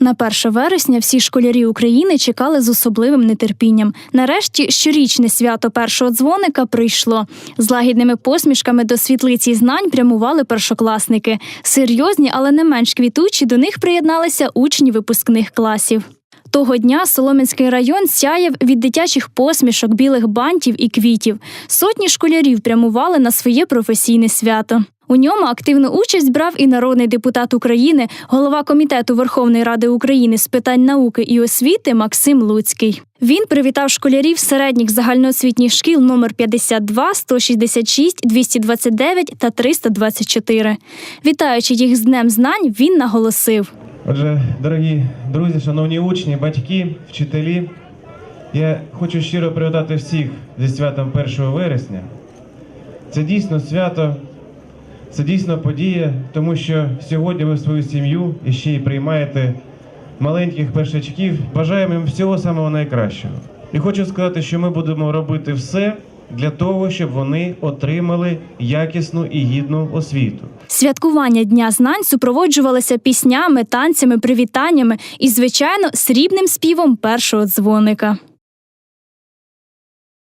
На 1 вересня всі школярі України чекали з особливим нетерпінням. Нарешті щорічне свято першого дзвоника прийшло. З лагідними посмішками до світлиці знань прямували першокласники. Серйозні, але не менш квітучі, до них приєдналися учні випускних класів. Того дня Солом'янський район сяяв від дитячих посмішок, білих бантів і квітів. Сотні школярів прямували на своє професійне свято. У ньому активну участь брав і народний депутат України, голова комітету Верховної Ради України з питань науки і освіти Максим Луцький. Він привітав школярів середніх загальноосвітніх шкіл номер 52, 166, 229 та 324. Вітаючи їх з Днем знань, він наголосив. Отже, дорогі друзі, шановні учні, батьки, вчителі, я хочу щиро привітати всіх зі святом 1 вересня. Це дійсно свято, це дійсно подія, тому що сьогодні ви свою сім'ю і ще й приймаєте маленьких першачків. Бажаємо їм всього самого найкращого. І хочу сказати, що ми будемо робити все для того, щоб вони отримали якісну і гідну освіту. Святкування Дня знань супроводжувалося піснями, танцями, привітаннями і, звичайно, срібним співом першого дзвоника.